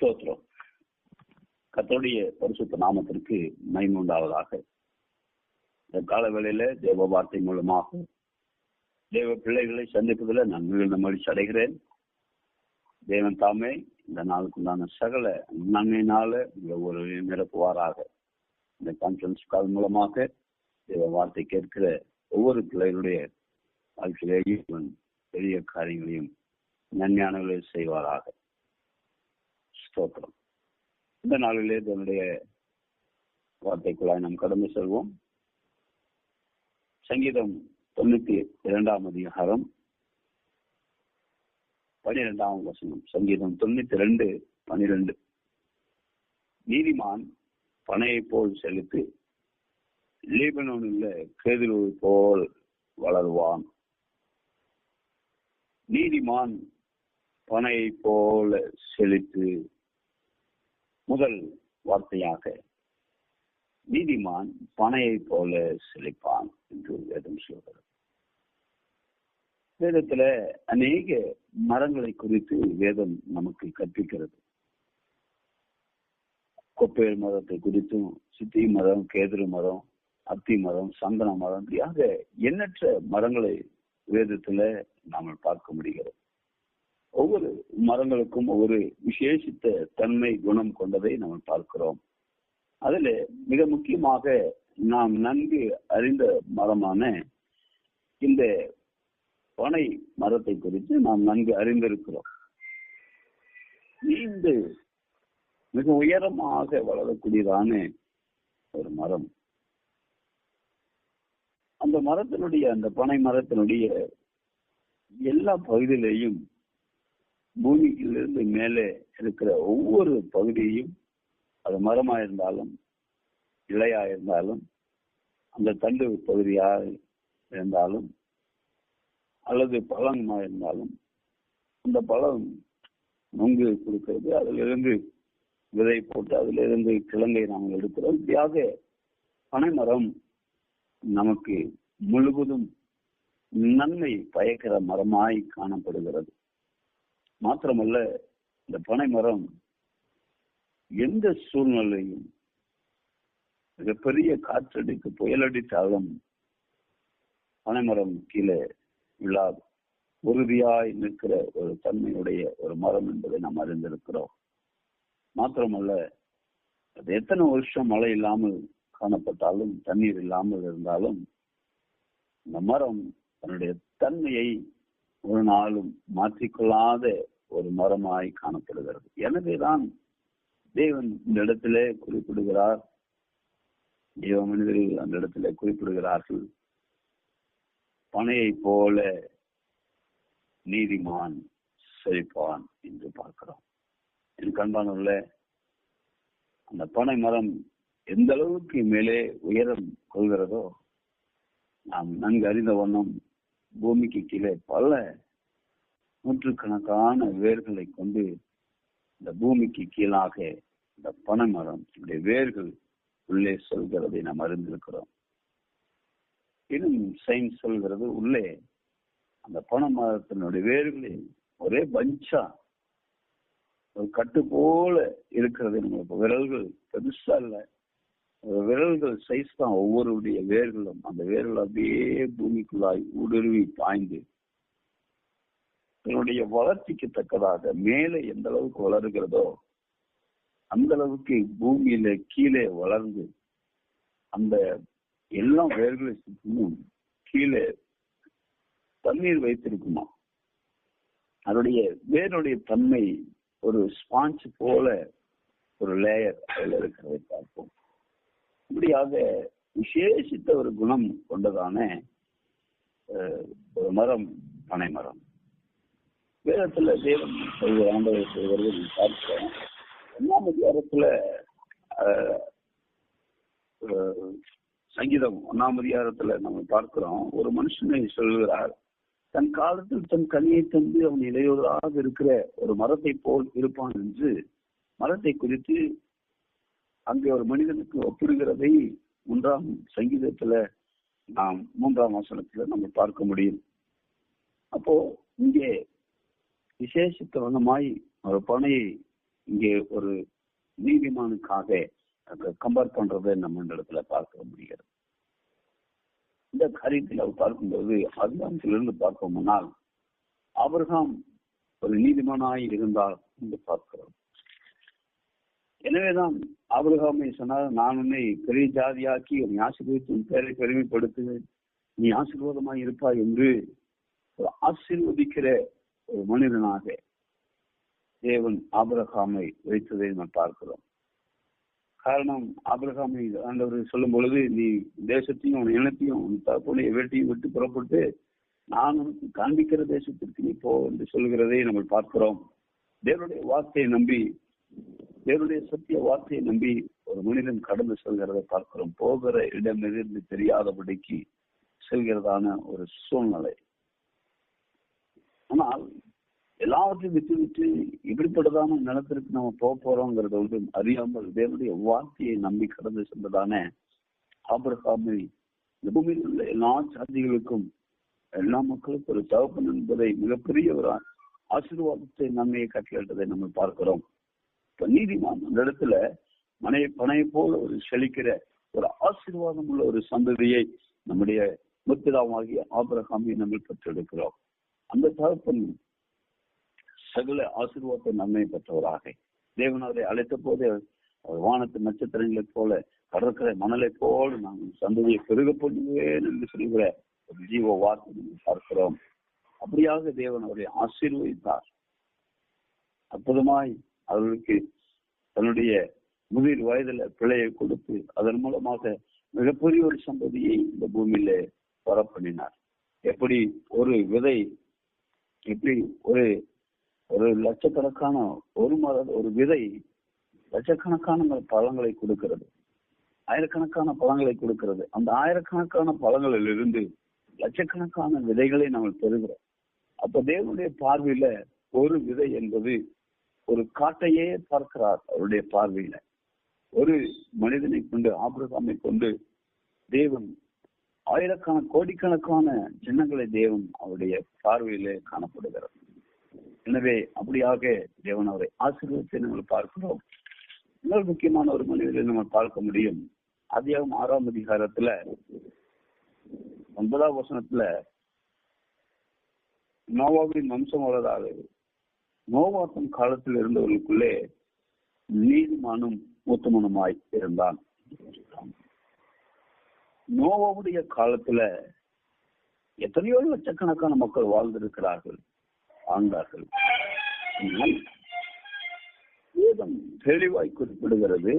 ஸ்தோத்திரம். கத்தோடைய பரிசுத்த நாமத்திற்கு மைமுண்டாவதாக இந்த கால வேளையில தேவ வார்த்தை மூலமாக தேவ பிள்ளைகளை சந்திப்பதில் நான் மிகுந்த மகிழ்ச்சி அடைகிறேன் தேவன் தாமே இந்த நாளுக்குண்டான சகல நன்மையினால ஒவ்வொரு நிரப்புவாராக. இந்த கான்ஃபரன்ஸ் கால் மூலமாக தேவ வார்த்தை கேட்கிற ஒவ்வொரு பிள்ளைகளுடைய வாழ்க்கையிலேயும் பெரிய காரியங்களையும் நன்மையானவர்களை செய்வாராக. ஸ்தோத்திரம். இந்த நாளிலே தன்னுடைய வார்த்தைக்குள்ளாய் நாம் கடந்து செல்வோம். சங்கீதம் தொண்ணூத்தி இரண்டாம் அதிகாரம் பனிரெண்டாம் வசனம். சங்கீதம் தொண்ணூத்தி ரெண்டு பனிரெண்டு. நீதிமான் பனையை போல் செலுத்து லீபனோனில் கேதில் போல் வளருவான். நீதிமான் பனையை போல செழித்து முதல் வார்த்தையாக நீதிமான் பனையை போல செழிப்பான் என்று வேதம் சொல்கிறது. வேதத்துல அநேக மரங்களை குறித்து வேதம் நமக்கு கற்பிக்கிறது. கொப்பேர் மரத்தை குறித்தும் சித்தி மரம் கேதுரு மரம் அத்தி மரம் சந்தன மரம் இப்படியாக எண்ணற்ற மரங்களை வேதத்துல நாம பார்க்க முடிகிறது. ஒவ்வொரு மரங்களுக்கும் ஒவ்வொரு விசேஷித்த தன்மை குணம் கொண்டதை நாம் பார்க்கிறோம். அதில் மிக முக்கியமாக நாம் நன்கு அறிந்த மரமான இந்த பனை மரத்தை குறித்து நாம் நன்கு அறிந்திருக்கிறோம். நீண்டு மிக உயரமாக வளரக்கூடியதான ஒரு மரம். அந்த மரத்தினுடைய அந்த பனை மரத்தினுடைய எல்லா பகுதியிலேயும் பூமியிலிருந்து மேலே இருக்கிற ஒவ்வொரு பகுதியையும் அது மரமா இருந்தாலும் இலையா இருந்தாலும் அந்த தண்டு பகுதியாக இருந்தாலும் அல்லது பழமா இருந்தாலும் அந்த பழம் நொங்கு கொடுக்கிறது அதிலிருந்து விதை போட்டு அதிலிருந்து கிழங்கை நாங்கள் எடுக்கிறோம். இப்படியாக பனைமரம் நமக்கு முழுவதும் நன்மை பயக்கிற மரமாய் காணப்படுகிறது. மாத்திரமல்ல இந்த பனை மரம் எந்த சூழ்நிலையும் மிகப்பெரிய காற்றடிக்கு புயலடித்தாலும் பனைமரம் கீழே விழாது. உறுதியாய் நிற்கிற ஒரு தன்மையுடைய ஒரு மரம் என்பதை நாம் அறிந்திருக்கிறோம். மாத்திரமல்ல அது எத்தனை வருஷம் மழை இல்லாமல் காணப்பட்டாலும் தண்ணீர் இல்லாமல் இருந்தாலும் இந்த மரம் தன்னுடைய தன்மையை ஒரு நாளும் மாற்றிக்கொள்ளாத ஒரு மரமாய் காணப்படுகிறது. எனவேதான் தேவன் இந்த இடத்திலே குறிப்பிடுகிறார். தேவ மனிதர்கள் அந்த இடத்திலே குறிப்பிடுகிறார்கள். பனையை போல நீதிமான் செழிப்பான் என்று பார்க்கிறோம். என் கண்பானுள்ள அந்த பனை மரம் எந்த அளவுக்கு மேலே உயரம் கொள்கிறதோ நாம் நன்கு அறிந்த வண்ணம் பூமிக்கு கீழே பல நூற்றுக்கணக்கான வேர்களை கொண்டு இந்த பூமிக்கு கீழாக இந்த பனைமரம் இப்படி வேர்கள் உள்ளே சொல்கிறதை நாம் அறிந்திருக்கிறோம். இன்னும் சயின்ஸ் சொல்கிறது உள்ளே அந்த பனை மரத்தினுடைய வேர்களில் ஒரே பஞ்சா. ஒரு கட்டு போல இருக்கிறது. நம்மளுக்கு விரல்கள் பெருசா இல்லை. விரல்கள் சைஸ் தான் ஒவ்வொருடைய வேர்களும். அந்த வேர்கள் அப்படியே பூமிக்குள்ளாய் ஊடுருவி பாய்ந்து தன்னுடைய வளர்ச்சிக்கு தக்கதாக மேலே எந்த அளவுக்கு வளருகிறதோ அந்த அளவுக்கு பூமியில கீழே வளர்ந்து அந்த எல்லா வேர்களை சுற்றிலும் கீழே தண்ணீர் வைத்திருக்குமா? அதனுடைய வேருடைய தன்மை ஒரு ஸ்பாஞ்ச் போல ஒரு லேயர் அதில் இருக்கிறதை பார்ப்போம். இப்படியாக விசேஷித்த ஒரு குணம் கொண்டதான ஒரு மரம் பனை மரம் வேதத்துல தேவன் செய்கிற ஆண்டவர் சொல்வது பார்க்கிறோம் ஒன்றாம் அதிகாரத்துல சங்கீதம் ஒன்னாம் அதிகாரத்துல நம்ம பார்க்கிறோம். ஒரு மனுஷனை சொல்கிறார் தன் காலத்தில் தன் கனியை தந்து அவன் இளையோராக இருக்கிற ஒரு மரத்தை போல் இருப்பான் என்று மரத்தை குறித்து அங்கே ஒரு மனிதனுக்கு ஒப்பிடுகிறதை மூன்றாம் சங்கீதத்துல நாம் மூன்றாம் வசனத்துல நம்ம பார்க்க முடியும். அப்போ இங்கே விசேஷித்த வண்ணமாய் ஒரு பணையை இங்கே ஒரு நீதிமானுக்காக கம்பேர் பண்றதை நம்ம இந்த இடத்துல பார்க்க முடிகிறது. இந்த காரியத்தில் அவர் பார்க்கும்போது அதிகாரத்திலிருந்து பார்ப்போம்னால் ஆபிரகாம் ஒரு நீதிமானாய் இருந்தார் என்று பார்க்கிறோம். எனவேதான் ஆபிரகாமை சொன்னார் நான் உன்னை பெரிய ஜாதியாக்கி உன்னை ஆசீர்வதித்து உன் பேரை பெருமைப்படுத்துவேன். நீ ஆசீர்வாதமாய் இருப்பாய் என்று ஒரு ஆசீர்வதிக்கிற ஒரு மனிதனாக தேவன் ஆபிரகாமை வைத்ததை நாம் பார்க்கிறோம். காரணம் ஆபிரகாமை ஆண்டவர் சொல்லும் பொழுது நீ தேசத்தையும் உன் இனத்தையும் உன் தகப்பனைய வேட்டையும் விட்டு புறப்பட்டு நான் உனக்கு காண்பிக்கிற தேசத்திற்கு நீ போ என்று சொல்கிறதை நம்ம பார்க்கிறோம். தேவனுடைய வார்த்தையை நம்பி தேவனுடைய சத்திய வார்த்தையை நம்பி ஒரு மனிதன் கடந்து செல்கிறதை பார்க்கிறோம். போகிற இடம் எதிர்ந்து தெரியாதபடிக்கு செல்கிறதான ஒரு சூழ்நிலை. ஆனால் எல்லாவற்றையும் விட்டு விட்டு இப்படிப்பட்டதான நிலத்திற்கு நம்ம போக போறோங்கிறத வந்து அறியாமல் தேவனுடைய வார்த்தையை நம்பி கடந்து சென்றதான ஆபரகாமை இந்த பூமியில் உள்ள எல்லா சாதிகளுக்கும் எல்லா மக்களுக்கும் ஒரு தகப்பன் என்பதை மிகப்பெரிய ஒரு ஆசீர்வாதத்தை நன்மையை கட்டளிட்டதை நம்ம பார்க்கிறோம். இப்ப நீதிமான் அந்த இடத்துல மனை பனையை போல ஒரு செழிக்கிற ஒரு ஆசீர்வாதம் உள்ள ஒரு சந்ததியை நம்முடைய முத்திராமாகிய ஆபிரகாமை நம்ம பெற்றெடுக்கிறோம். அந்த தகப்பன் சகல ஆசீர்வாத நன்மை பெற்றவராக. தேவன் அவரை அழைத்த போது வானத்து நட்சத்திரங்களைப் போல கடற்கரை மணலை போல நாங்கள் சந்ததியை பெருக போடுவேன் என்று சொல்கிற ஒரு ஜீவ வார்த்தை பார்க்கிறோம். அப்படியாக தேவன் அவரை ஆசீர்வதித்தார். அற்புதமாய் அவர்களுக்கு தன்னுடைய முதிர் வயதுல பிழையை கொடுத்து அதன் மூலமாக மிகப்பெரிய ஒரு சந்ததியை இந்த பூமியில வரப்பண்ணினார் எப்படி ஒரு விதை இப்படி ஒரு ஒரு லட்சக்கணக்கான ஒரு மர ஒரு விதை லட்சக்கணக்கான பழங்களை கொடுக்கிறது. ஆயிரக்கணக்கான பழங்களை கொடுக்கிறது. அந்த ஆயிரக்கணக்கான பழங்களில் இருந்து லட்சக்கணக்கான விதைகளை நம்ம பெறுகிறோம். அப்ப தேவனுடைய பார்வையில ஒரு விதை என்பது ஒரு காட்டையே பார்க்கிறார் அவருடைய பார்வையில. ஒரு மனிதனை கொண்டு ஆபிரகாமை கொண்டு தேவன் ஆயிரக்கண கோடிக்கணக்கான சின்னங்களை தேவன் அவருடைய பார்வையிலே காணப்படுகிறார். எனவே அப்படியாக தேவன் அவரை ஆசீர்வத்தை நம்ம பார்க்கிறோம். இன்னொரு முக்கியமான ஒரு மனிதரை நம்ம பார்க்க முடியும். அதிகம் ஆறாம் அதிகாரத்துல ஒன்பதாம் வசனத்துல நோவாவின் வம்சம் உள்ளதாக நோவாத்தம் காலத்தில் இருந்தவர்களுக்குள்ளே நீதிமானும் மூத்தமனுமாய் இருந்தான். நோவாவுடைய காலத்துல எத்தனையோ லட்சக்கணக்கான மக்கள் வாழ்ந்திருக்கிறார்கள் ஆண்டார்கள் வேதம் தெளிவாய் குறிப்பிடுகிறது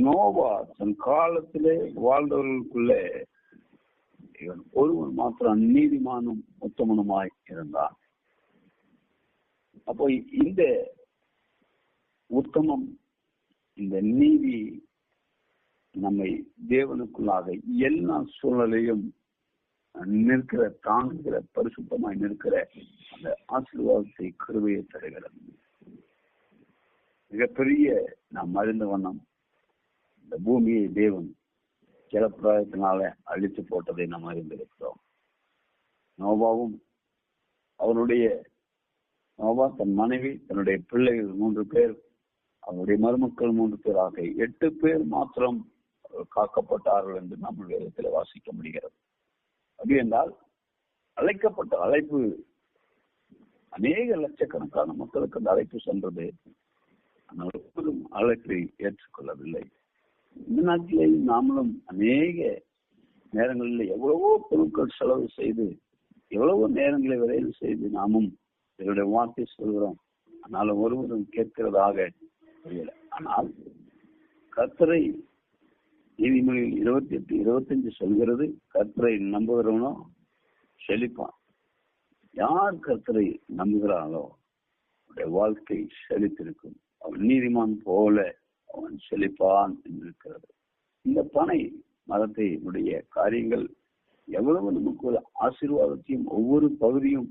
நோவா தன் காலத்திலே வாழ்ந்தவர்களுக்குள்ளே இவன் ஒருவன் மாத்திரம் நீதிமானும் உத்தமனுமாய் இருந்தான். அப்போ இந்த உத்தமம் இந்த நீதி நம்மை தேவனுக்குள்ளாக எல்லா சூழலையும் நிற்கிற தாங்குகிற பரிசுத்தமாய் நிற்கிற அந்த ஆசீர்வாதத்தை கருவையை தருகிறது. மிகப்பெரிய நாம் அறிந்த வண்ணம் இந்த பூமியை தேவன் ஜலப்பிராயத்தினால அழித்து போட்டதை நாம் அறிந்திருக்கிறோம். நோபாவும் அவருடைய நோபா தன் மனைவி தன்னுடைய பிள்ளைகள் மூன்று பேர் அவருடைய மருமக்கள் மூன்று பேராக எட்டு பேர் மாத்திரம் காக்கப்பட்டார்கள் என்று நம்ம வேதத்தில் வாசிக்க முடிகிறது. அப்படி என்றால் அழைக்கப்பட்ட அழைப்பு அநேக லட்சக்கணக்கான மக்களுக்கு அந்த அழைப்பு சென்றது. ஆனால் ஒருவரும் அழைப்பை ஏற்றுக்கொள்ளவில்லை. இந்த நாட்டிலேயும் நாமளும் அநேக நேரங்களில் எவ்வளவோ பொருட்கள் செலவு செய்து எவ்வளவோ நேரங்களை விரைவு செய்து நாமும் என்னுடைய வார்த்தை சொல்கிறோம். ஆனாலும் ஒருவரும் கேட்கிறதாக தெரியல ஆனால் கர்த்தரை நீதிமொழியில் இருபத்தி எட்டு இருபத்தஞ்சு சொல்கிறது கர்த்தரை நம்புகிறவனோ செழிப்பான். யார் கர்த்தரை நம்புகிறானோ அவருடைய வாழ்க்கை செழித்திருக்கும். அவன் நீதிமான் போல அவன் செழிப்பான் இருக்கிறது இந்த பனை மதத்தை உடைய காரியங்கள் எவ்வளவு நமக்கு ஒரு ஆசீர்வாதத்தையும் ஒவ்வொரு பகுதியும்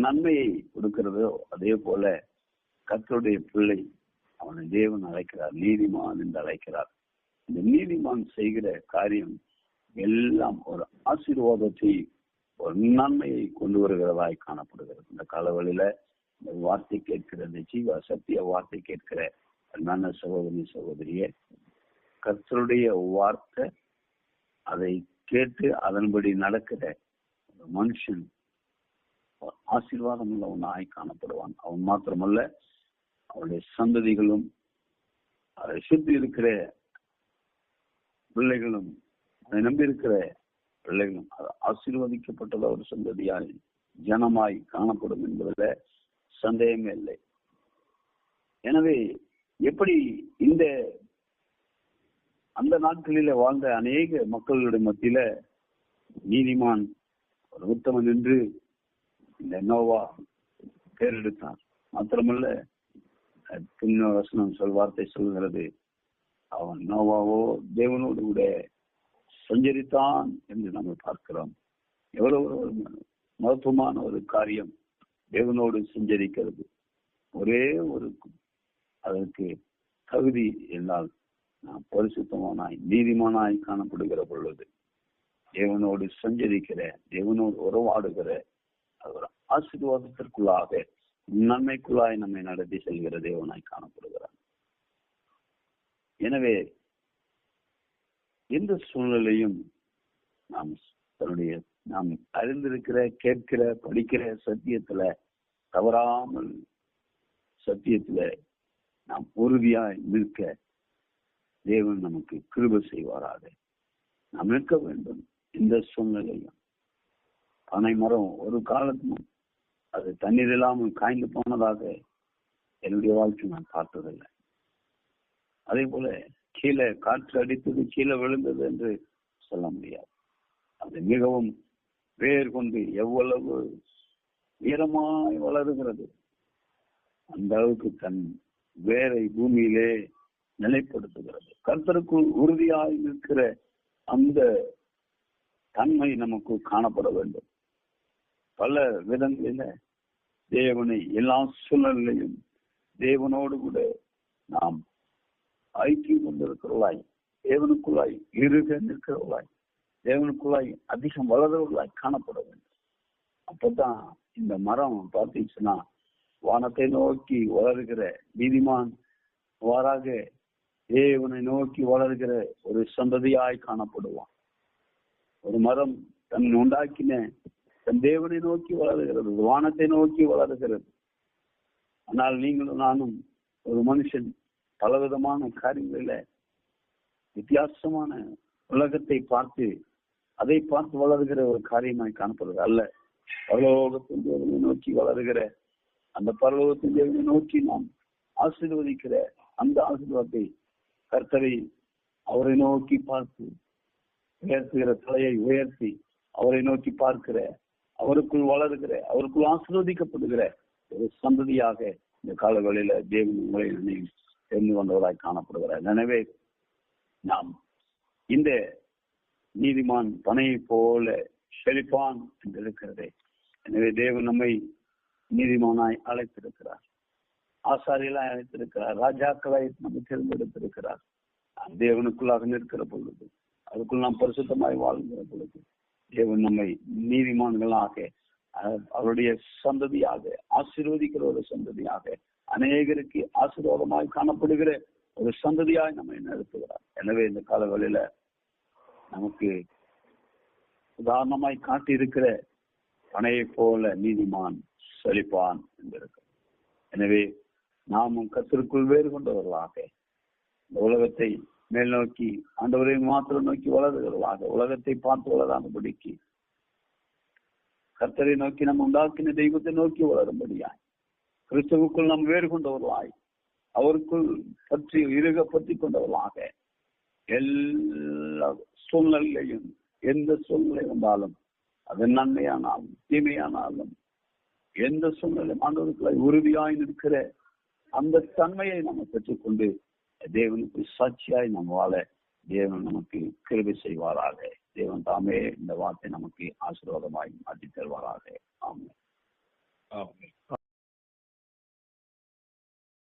நன்மையை கொடுக்கிறதோ அதே போல கத்தருடைய பிள்ளை அவனை தேவன் அழைக்கிறார் நீதிமான் என்று அழைக்கிறார். இந்த நீதிமான் செய்கிற காரியம் எல்லாம் ஒரு ஆசீர்வாதத்தை ஒரு நன்மையை கொண்டு வருகிறதாய் காணப்படுகிறது. இந்த காலவழியில இந்த வார்த்தை கேட்கிற இந்த ஜீவ சத்திய வார்த்தை கேட்கிற அன்பான சகோதரி சகோதரிய கர்த்தருடைய வார்த்தை அதை கேட்டு அதன்படி நடக்கிற ஒரு மனுஷன் ஒரு ஆசீர்வாதம் உள்ளவனாய் காணப்படுவான். அவன் மாத்திரமல்ல அவனுடைய சந்ததிகளும் அதை சுற்றி இருக்கிற பிள்ளைகளும் அதை நம்பி இருக்கிற பிள்ளைகளும் ஆசீர்வதிக்கப்பட்டத ஒரு சந்ததியாய் ஜனமாய் காணப்படும் என்பதில் சந்தேகமே இல்லை. எனவே எப்படி இந்த அந்த நாட்களில வாழ்ந்த அநேக மக்களுடைய மத்தியில நீதிமான் ஒரு உத்தமன் என்று இந்த நோவா பேரெடுத்தார் மாத்திரமல்ல பின்ன வசனம் சொல் வார்த்தை சொல்கிறது. அவன் நோவாவோ தேவனோடு கூட சஞ்சரித்தான் என்று நம்ம பார்க்கிறோம். எவ்வளவு ஒரு மகத்துவமான ஒரு காரியம் தேவனோடு சஞ்சரிக்கிறது. ஒரே ஒரு அதற்கு தகுதி என்றால் நாம் பரிசுத்தமானாய் நீதிமானாய் காணப்படுகிற பொழுது தேவனோடு சஞ்சரிக்கிற தேவனோடு உறவாடுகிற ஒரு ஆசீர்வாதத்திற்குள்ளாக நன்மைக்குள்ளாய் நம்மை நடத்தி செல்கிற தேவனாய் காணப்படுகிறார். எனவே எந்த சூழ்நிலையும் நாம் தன்னுடைய நாம் அறிந்திருக்கிற கேட்கிற படிக்கிற சத்தியத்துல தவறாமல் சத்தியத்துல நாம் உறுதியாய் நிற்க தேவன் நமக்கு கிருப செய்வாராக. நாம் நிற்க வேண்டும் இந்த சூழ்நிலையும் பனை மரம் ஒரு காலத்திலும் அது தண்ணீர் இல்லாமல் காய்ந்து போனதாக என்னுடைய வாழ்க்கை நான் பார்த்ததில்லை. அதே போல கீழே காற்று அடித்தது கீழே விழுந்தது என்று சொல்ல முடியாது. அது மிகவும் வேர் கொண்டு எவ்வளவு உயரமாய் வளருகிறது. அந்த அளவுக்கு தன் வேரை பூமியிலே நிலைப்படுத்துகிறது. கர்த்தருக்குள் உறுதியாய் நிற்கிற அந்த தன்மை நமக்கு காணப்பட வேண்டும். பல விதங்களில தேவனை எல்லா சூழ்நிலையும் தேவனோடு கூட நாம் ஐக்கியம் கொண்டிருக்கிறவளாய் தேவனுக்குள்ளாய் இருக நிற்கிறவளாய் தேவனுக்குள்ளாய் அதிகம் வளர்றவர்களாய் காணப்பட வேண்டும். அப்பதான் இந்த மரம் பார்த்தீங்கன்னா வானத்தை நோக்கி வளர்கிற நீதிமான் வாராக தேவனை நோக்கி வளர்கிற ஒரு சந்ததியாய் காணப்படுவான். ஒரு மரம் தன் உண்டாக்கின தன் தேவனை நோக்கி வளருகிறது வானத்தை நோக்கி வளருகிறது. ஆனால் நீங்களும் நானும் ஒரு மனுஷன் பலவிதமான காரியங்களில வித்தியாசமான உலகத்தை பார்த்து அதை பார்த்து வளருகிற ஒரு காரியமாய் காணப்படுறது அல்ல. பரலோகத்தின் தேவனை நோக்கி வளருகிற அந்த பரலோகத்தின் தேவனை நோக்கி நாம் ஆசீர்வதிக்கிற அந்த ஆசீர்வாதத்தை கர்த்தரை அவரை நோக்கி பார்த்து உயர்த்துகிற தலையை உயர்த்தி அவரை நோக்கி பார்க்கிற அவருக்குள் வளருகிற அவருக்குள் ஆசீர்வதிக்கப்படுகிற ஒரு சந்ததியாக இந்த காலங்களில தேவன் உங்களை நினைவு தெரிந்து கொண்டவராய் காணப்படுகிறார் எனவே நாம் இந்த நீதிமான் பனையை போல செழிப்பான் என்று இருக்கிறதே. எனவே தேவன் நம்மை நீதிமானாய் அழைத்திருக்கிறார். ஆசாரியெல்லாம் அழைத்திருக்கிறார். ராஜாக்களாய் நம்மை தேர்ந்தெடுத்திருக்கிறார். தேவனுக்குள்ளாக நிற்கிற பொழுது அதுக்குள் நாம் பரிசுத்தமாய் வாழ்கிற பொழுது தேவன் நம்மை நீதிமான்களாக அவருடைய சந்ததியாக ஆசீர்வதிக்கிற ஒரு சந்ததியாக அநேகருக்கு ஆசீர்வாதமாய் காணப்படுகிற ஒரு சந்ததியாய் நம்மை நடத்துகிறார் எனவே இந்த காலங்களில நமக்கு உதாரணமாய் காட்டியிருக்கிற பனையை போல நீதிமான் செழிப்பான் என்றிருக்கிறார் எனவே நாமும் கத்திற்குள் வேறு கொண்டவர்களாக இந்த உலகத்தை மேல் நோக்கி ஆண்டவரை மாத்திரம் நோக்கி வளர்கிறவர்களாக உலகத்தை பார்த்து வளராதபடிக்கு கர்த்தரை நோக்கி நம்ம உண்டாக்கின தெய்வத்தை நோக்கி வளரும்படியாய் கிறிஸ்துவுக்குள் நாம் வேறு கொண்டவர்களாய் அவருக்குள் பற்றி இருக பற்றி கொண்டவர்களாக எல்லா சூழ்நிலையும் எந்த சூழ்நிலை வந்தாலும் அது நன்மையானாலும் தீமையானாலும் எந்த சூழ்நிலை ஆண்டவர்களை உறுதியாய் நிற்கிற அந்த தன்மையை நம்ம பெற்றுக்கொண்டு தேவனுக்கு சாட்சியாய் நம்ம வாழ தேவன் நமக்கு கிருபி செய்வாராக. தேவன் தாமே இந்த வார்த்தை நமக்கு ஆசீர்வாதமாய் மாற்றி தருவாராக ஆமாம் ஆமாம்